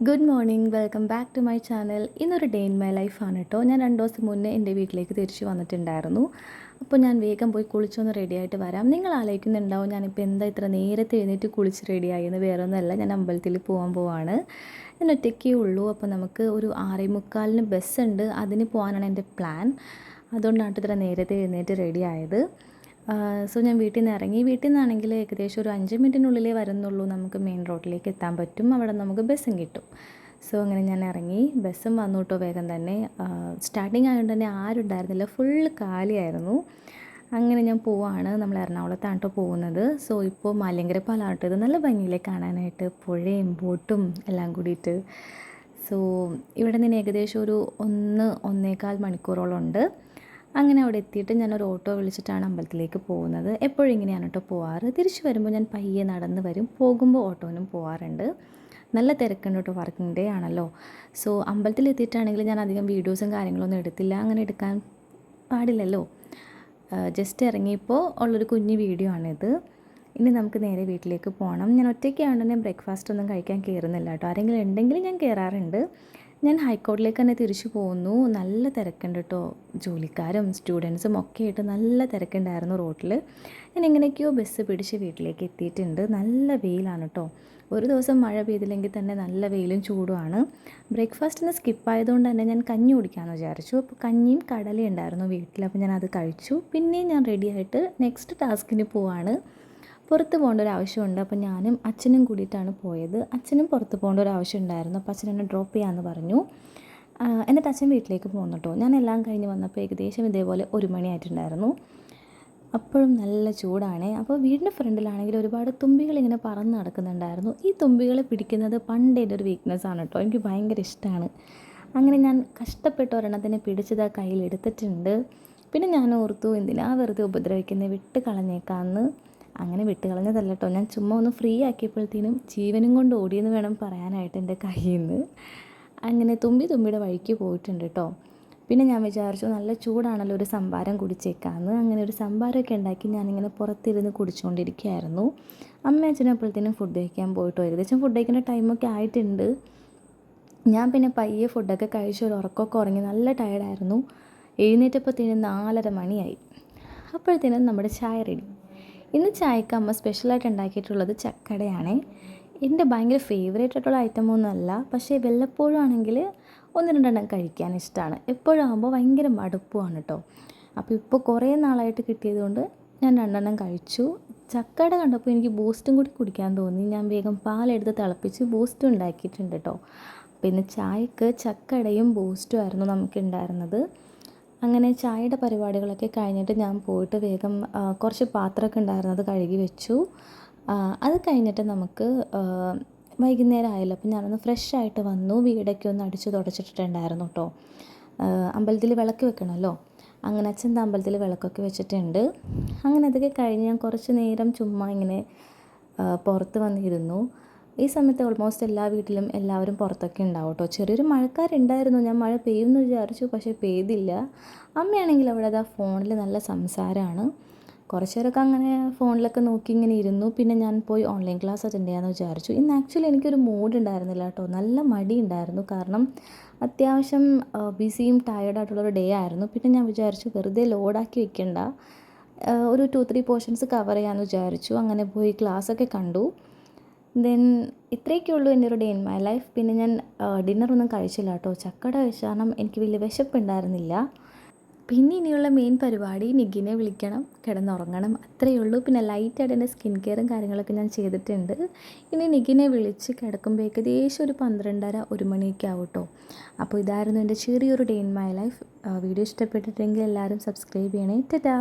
Good morning welcome back to my channel ഇന്നൊരു day in my ലൈഫാണ് കേട്ടോ ഞാൻ രണ്ട് ദിവസം മുന്നേ എന്റെ വീട്ടിലേക്ക് തിരിച്ചു വന്നിട്ടുണ്ടായിരുന്നു. അപ്പോൾ ഞാൻ വേഗം പോയി കുളിച്ചൊന്ന് റെഡി ആയിട്ട് വരാം. നിങ്ങൾ ആലോചിക്കുന്നുണ്ടാവും ഞാനിപ്പോൾ എന്താ ഇത്ര നേരത്തെ എഴുന്നേറ്റ് കുളിച്ച് റെഡിയായി എന്ന് വേറെ ഒന്നുമല്ല ഞാൻ അമ്പലത്തിൽ പോകാൻ പോവാണ്. ഞാൻ ഒറ്റയ്ക്കേ ഉള്ളൂ. അപ്പോൾ നമുക്ക് ഒരു ആറേ മുക്കാലിന് ബസ്സുണ്ട് അതിന് പോകാനാണ് എന്റെ പ്ലാൻ അതുകൊണ്ടാണ് ഇത്ര നേരത്തെ എഴുന്നേറ്റ് റെഡി ആയത്. സോ ഞാൻ വീട്ടിൽ നിന്ന് ഇറങ്ങി വീട്ടിൽ നിന്നാണെങ്കിൽ ഏകദേശം ഒരു അഞ്ച് മിനിറ്റിനുള്ളിലേ വരുന്നുള്ളൂ നമുക്ക് മെയിൻ റോഡിലേക്ക് എത്താൻ പറ്റും. അവിടെ നമുക്ക് ബസ്സും കിട്ടും. സോ അങ്ങനെ ഞാൻ ഇറങ്ങി ബസ്സും വന്നു കേട്ടോ വേഗം തന്നെ. സ്റ്റാർട്ടിങ് ആയതുകൊണ്ട് തന്നെ ആരും ഉണ്ടായിരുന്നില്ല. ഫുൾ കാലിയായിരുന്നു. അങ്ങനെ ഞാൻ പോവാണ്. നമ്മൾ എറണാകുളത്താണ് കേട്ടോ പോകുന്നത്. സോ ഇപ്പോൾ മലങ്കര പാലാട്ടോ. ഇത് നല്ല ഭംഗിയിലെ കാണാനായിട്ട്. പുഴയും ബോട്ടും എല്ലാം കൂടിയിട്ട്. സോ ഇവിടെ നിന്ന് ഏകദേശം ഒരു ഒന്ന് ഒന്നേകാൽ മണിക്കൂറോളം ഉണ്ട്. അങ്ങനെ അവിടെ എത്തിയിട്ട് ഞാൻ ഒരു ഓട്ടോ വിളിച്ചിട്ടാണ് അമ്പലത്തിലേക്ക് പോകുന്നത്. എപ്പോഴും ഇങ്ങനെയാണ് കേട്ടോ പോവാറ്. തിരിച്ചു വരുമ്പോൾ ഞാൻ പയ്യെ നടന്ന് വരും. പോകുമ്പോൾ ഓട്ടോനും പോവാറുണ്ട്. നല്ല തിരക്കുണ്ട് കേട്ടോ വർക്കിംഗ് ഡേ ആണല്ലോ. സോ അമ്പലത്തിൽ എത്തിയിട്ടാണെങ്കിൽ ഞാൻ അധികം വീഡിയോസും കാര്യങ്ങളൊന്നും എടുത്തില്ല. അങ്ങനെ എടുക്കാൻ പാടില്ലല്ലോ. ജസ്റ്റ് ഇറങ്ങിയപ്പോൾ ഉള്ളൊരു കുഞ്ഞു വീഡിയോ ആണിത്. ഇനി നമുക്ക് നേരെ വീട്ടിലേക്ക് പോകണം ഞാൻ ഒറ്റയ്ക്കാണ് തന്നെ ബ്രേക്ക്ഫാസ്റ്റ് ഒന്നും കഴിക്കാൻ കയറുന്നില്ല കേട്ടോ. ആരെങ്കിലും ഉണ്ടെങ്കിൽ ഞാൻ കയറാറുണ്ട് ഞാൻ ഹൈക്കോർട്ടിലേക്ക് തന്നെ തിരിച്ചു പോകുന്നു നല്ല തിരക്കുണ്ട് കേട്ടോ ജോലിക്കാരും സ്റ്റുഡൻസും ഒക്കെ ആയിട്ട് നല്ല തിരക്കുണ്ടായിരുന്നു റോട്ടിൽ ഞാൻ എങ്ങനെയൊക്കെയോ ബസ് പിടിച്ച് വീട്ടിലേക്ക് എത്തിയിട്ടുണ്ട്. നല്ല വെയിലാണ് കേട്ടോ ഒരു ദിവസം മഴ പെയ്തില്ലെങ്കിൽ തന്നെ നല്ല വെയിലും ചൂടുമാണ് ബ്രേക്ക്ഫാസ്റ്റിന് സ്കിപ്പായതുകൊണ്ട് തന്നെ ഞാൻ കഞ്ഞി കുടിക്കാമെന്ന് വിചാരിച്ചു. അപ്പോൾ കഞ്ഞിയും കടലയും ഉണ്ടായിരുന്നു വീട്ടിൽ അപ്പോൾ ഞാൻ അത് കഴിച്ചു. പിന്നെയും ഞാൻ റെഡിയായിട്ട് നെക്സ്റ്റ് ടാസ്കിന് പോവാണ്. പുറത്ത് പോകേണ്ട ഒരു ആവശ്യമുണ്ട്. അപ്പോൾ ഞാനും അച്ഛനും കൂടിയിട്ടാണ് പോയത്. അച്ഛനും പുറത്ത് പോകേണ്ട ഒരു ആവശ്യം ഉണ്ടായിരുന്നു. അപ്പോൾ അച്ഛൻ എന്നെ ഡ്രോപ്പ് ചെയ്യാമെന്ന് പറഞ്ഞു. എന്നിട്ട് അച്ഛൻ വീട്ടിലേക്ക് പോകുന്നു കേട്ടോ ഞാൻ എല്ലാം കഴിഞ്ഞ് വന്നപ്പോൾ ഏകദേശം ഇതേപോലെ ഒരു മണിയായിട്ടുണ്ടായിരുന്നു അപ്പോഴും നല്ല ചൂടാണ്. അപ്പോൾ വീടിന്റെ ഫ്രണ്ടിലാണെങ്കിൽ ഒരുപാട് തുമ്പികൾ ഇങ്ങനെ പറന്ന് നടക്കുന്നുണ്ടായിരുന്നു. ഈ തുമ്പികളെ പിടിക്കുന്നത് പണ്ട് എന്റെ ഒരു വീക്ക്നെസ് ആണ് കേട്ടോ എനിക്ക് ഭയങ്കര ഇഷ്ടമാണ്. അങ്ങനെ ഞാൻ കഷ്ടപ്പെട്ട് ഒരെണ്ണത്തിനെ പിടിച്ചത് ആ കയ്യിൽ എടുത്തിട്ടുണ്ട്. പിന്നെ ഞാൻ ഓർത്തു എന്തിനാ വെറുതെ ഉപദ്രവിക്കുന്നത് വിട്ട് കളഞ്ഞേക്കാന്ന് അങ്ങനെ വിട്ട് കളഞ്ഞതല്ല കേട്ടോ ഞാൻ ചുമ്മാ ഒന്ന് ഫ്രീ ആക്കിയപ്പോഴത്തേനും ജീവനും കൊണ്ട് ഓടിയെന്ന് വേണം പറയാനായിട്ട് എന്റെ കയ്യിൽ നിന്ന് അങ്ങനെ തുമ്പി തുമ്പിയുടെ വഴിക്ക് പോയിട്ടുണ്ട് കേട്ടോ പിന്നെ ഞാൻ വിചാരിച്ചു നല്ല ചൂടാണല്ലോ ഒരു സംഭാരം കുടിച്ചേക്കാമെന്ന് അങ്ങനെ ഒരു സംഭാരമൊക്കെ ഉണ്ടാക്കി ഞാനിങ്ങനെ പുറത്തിരുന്ന് കുടിച്ചുകൊണ്ടിരിക്കുകയായിരുന്നു അമ്മ അച്ഛനപ്പോഴത്തേനും ഫുഡ് കഴിക്കാൻ പോയിട്ടോ. ഏകദേശം ഫുഡ് കഴിക്കുന്ന ടൈമൊക്കെ ആയിട്ടുണ്ട്. ഞാൻ പിന്നെ പയ്യെ ഫുഡൊക്കെ കഴിച്ച് ഒരു ഉറക്കമൊക്കെ ഉറങ്ങി നല്ല ടയർഡായിരുന്നു എഴുന്നേറ്റപ്പോഴത്തേനും നാലര മണിയായി. അപ്പോഴത്തേനും നമ്മുടെ ചായ റെഡി ഇന്ന് ചായക്ക് അമ്മ സ്പെഷ്യലായിട്ട് ഉണ്ടാക്കിയിട്ടുള്ളത് ചക്കടയാണ്. എന്റെ ഭയങ്കര ഫേവറേറ്റ് ആയിട്ടുള്ള ഐറ്റമൊന്നും അല്ല പക്ഷേ വല്ലപ്പോഴും ആണെങ്കിൽ ഒന്ന് രണ്ടെണ്ണം കഴിക്കാൻ ഇഷ്ടമാണ് എപ്പോഴാകുമ്പോൾ ഭയങ്കര മടുപ്പുമാണ് കേട്ടോ അപ്പോൾ ഇപ്പോൾ കുറേ നാളായിട്ട് കിട്ടിയതുകൊണ്ട് ഞാൻ രണ്ടെണ്ണം കഴിച്ചു. ചക്കട കണ്ടപ്പോൾ എനിക്ക് ബൂസ്റ്റും കൂടി കുടിക്കാൻ തോന്നി. ഞാൻ വേഗം പാലെടുത്ത് തിളപ്പിച്ച് ബൂസ്റ്റും ഉണ്ടാക്കിയിട്ടുണ്ട് കേട്ടോ പിന്നെ ചായക്ക് ചക്കടയും ബൂസ്റ്റും ആയിരുന്നു നമുക്ക് ഉണ്ടായിരുന്നത്. അങ്ങനെ ചായയുടെ പരിപാടികളൊക്കെ കഴിഞ്ഞിട്ട് ഞാൻ പോയിട്ട് വേഗം കുറച്ച് പാത്രമൊക്കെ അത് കഴുകി വെച്ചു. അത് കഴിഞ്ഞിട്ട് നമുക്ക് വൈകുന്നേരം ആയല്ലോ അപ്പം ഞാനൊന്ന് ഫ്രഷ് ആയിട്ട് വന്നു. വീടൊക്കെ ഒന്ന് അടിച്ചു തുടച്ചിട്ടിട്ടുണ്ടായിരുന്നു കേട്ടോ അമ്പലത്തിൽ വിളക്ക് വെക്കണമല്ലോ അങ്ങനെ അച്ഛന്റെ അമ്പലത്തിൽ വിളക്കൊക്കെ വെച്ചിട്ടുണ്ട്. അങ്ങനെ അതൊക്കെ കഴിഞ്ഞ് ഞാൻ കുറച്ച് നേരം ചുമ്മാ ഇങ്ങനെ പുറത്ത് വന്നിരുന്നു. ഈ സമയത്ത് ഓൾമോസ്റ്റ് എല്ലാ വീട്ടിലും എല്ലാവരും പുറത്തൊക്കെ ഉണ്ടാവും കേട്ടോ ചെറിയൊരു മഴക്കാരുണ്ടായിരുന്നു. ഞാൻ മഴ പെയ്യുമെന്ന് വിചാരിച്ചു പക്ഷേ പെയ്തില്ല. അമ്മയാണെങ്കിൽ അവിടെ അതാ ഫോണിൽ നല്ല സംസാരമാണ് കുറച്ച് അങ്ങനെ ഫോണിലൊക്കെ നോക്കി ഇങ്ങനെ ഇരുന്നു. പിന്നെ ഞാൻ പോയി ഓൺലൈൻ ക്ലാസ് അറ്റൻഡ് ചെയ്യാമെന്ന് വിചാരിച്ചു. ഇന്ന് ആക്ച്വലി എനിക്കൊരു മൂഡ് ഉണ്ടായിരുന്നില്ല കേട്ടോ നല്ല മടി ഉണ്ടായിരുന്നു. കാരണം അത്യാവശ്യം ബിസിയും ടയേർഡായിട്ടുള്ളൊരു ഡേ ആയിരുന്നു. പിന്നെ ഞാൻ വിചാരിച്ചു വെറുതെ ലോഡാക്കി വെക്കണ്ട. ഒരു ടു ത്രീ പോർഷൻസ് കവർ ചെയ്യാമെന്ന് വിചാരിച്ചു. അങ്ങനെ പോയി ക്ലാസ്സൊക്കെ കണ്ടു. ദെൻ ഇത്രയൊക്കെ ഉള്ളൂ എന്റെ ഒരു ഡേ ഇൻ മൈ ലൈഫ് പിന്നെ ഞാൻ ഡിന്നറൊന്നും കഴിച്ചില്ല കേട്ടോ. ചക്കട കാരണം എനിക്ക് വലിയ വിശപ്പുണ്ടായിരുന്നില്ല. പിന്നെ ഇനിയുള്ള മെയിൻ പരിപാടി നിഗിനെ വിളിക്കണം കിടന്നുറങ്ങണം. അത്രയേ ഉള്ളൂ. പിന്നെ ലൈറ്റായിട്ട് എന്റെ സ്കിൻ കെയറും കാര്യങ്ങളൊക്കെ ഞാൻ ചെയ്തിട്ടുണ്ട്. ഇനി നിഗിനെ വിളിച്ച് കിടക്കുമ്പോൾ ഏകദേശം ഒരു പന്ത്രണ്ടര ഒരു മണിയൊക്കെ ആവും കേട്ടോ. അപ്പോൾ ഇതായിരുന്നു എന്റെ ചെറിയൊരു day in my life video ഇഷ്ടപ്പെട്ടിട്ടെങ്കിൽ എല്ലാവരും സബ്സ്ക്രൈബ് ചെയ്യണേ. ടാ